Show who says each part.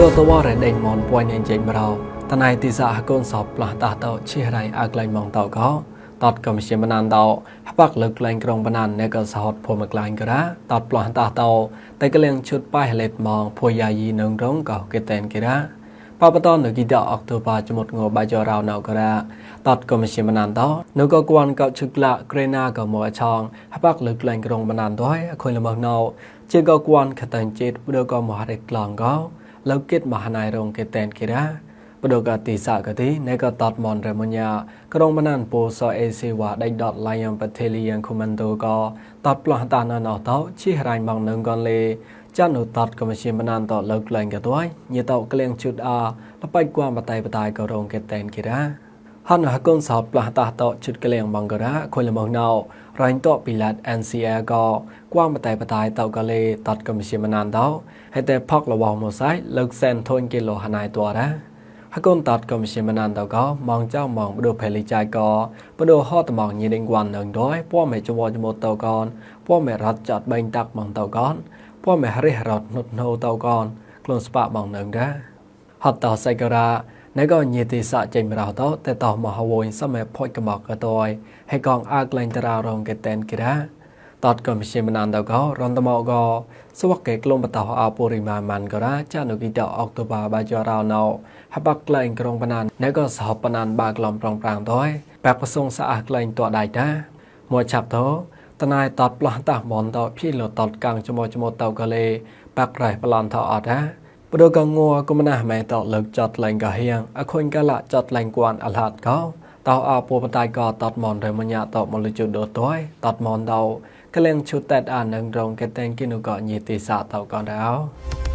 Speaker 1: តវរ៉េដេញមនពួយញចេញមរោតណៃទីសាកូនសបផ្លាស់តាតោឈិរៃអាក្លែងម៉ងតោកោតតកំជាមណានតោហបាក់លើកក្លែងក្រុងបណានអ្នកក៏សហតភូមិក្លែងក៏រ៉ាតតផ្លាស់តាតោតែក្លៀងឈុតប៉ៃហលេតម៉ងភួយយាយីនឹងរងក៏គេតែនគេរ៉ាបបតនៅគីដអុកតូបាចមុតងបាយរោណៅក៏រ៉ាតតកំជាមណានតោនៅក៏គួនក៏ឈឹកឡាក្រេណាក៏មកឆងហបាក់លើកក្លែងក្រុងបណានតោអខុយលមណៅជាក៏គួនខតាញ់ជាតិព្រោះក៏មករេក្លងក៏ លើកគិតមហណៃរងគេតែនគេរ៉ាបដកតិសកតិនេកតតមនរមញ្ញាក្រុងមណានពោសអេសេវ៉ាដៃដតឡៃយំបតេលីយ៉ាងខុមន្តោកតតផ្លោះតានណោតោឈីរៃម៉ងនឹងកនលេចានុតតកមជាមណានតលើកលែងកតួយញិតោក្លៀងជុតអាលបៃគួមបតៃបតៃក៏រងគេតែនគេរ៉ាហនហកុនសោតផ្លាស់តាតជិតក្លៀងបងករ៉ាខុលមកណៅ រ៉ៃតពីឡាត់ NCR ក៏គួមបតៃបតៃតកលេតតកមជាមណានតហើយតែផកលវមកសៃលើកសែនធុនគីឡូហណៃតរ៉ាហកូនតតកំជាមណានតកมองเจ้ามองបដូផេលីចៃកបដូហតមងញីដេងវ៉ាន់នឹងដោយពួមេចវចមតកនពួមេរត់ចាត់បេងតាក់មងតកនពួមេរិះរត់នុតណូតកនខ្លួនស្ប៉មងនឹងដែរហតតសៃការ៉ា ណែក៏ញីទីសចេញមរោតតែតមហវយសមេផុចកមកកតយហើយកងអាក្លែងតាររងកេតែនគិរាតតកំជាមណានតករនតមកកសវកេក្លុំបតោអពុរិមាម៉ាន់ក៏រាចានុគីតអុកតូបាបាចរោណោហបាក់ក្លែងក្រុងបណានណែក៏សហបណានបាក្លំប្រងប្រាំងតយបាក់ប្រសងស្អាក្លែងតដៃតាមួយឆាប់តោតណៃតតផ្លោះតាមនតភីលតតកាំងចមចមតកលេបាក់រៃប្លន់តអត់ណា ព្រោះកងัวកុំណាស់ម៉ែតលើកចតលែងកាហៀងអខុញកលចតលែងគួនអលហាត់កោតោអពូបតៃកតតមនរមញ្ញាតមលជុដតយតតមនតោកលៀងឈុតតែអានឹងរងកតែងគិនុកញីទីសាតោកនរោ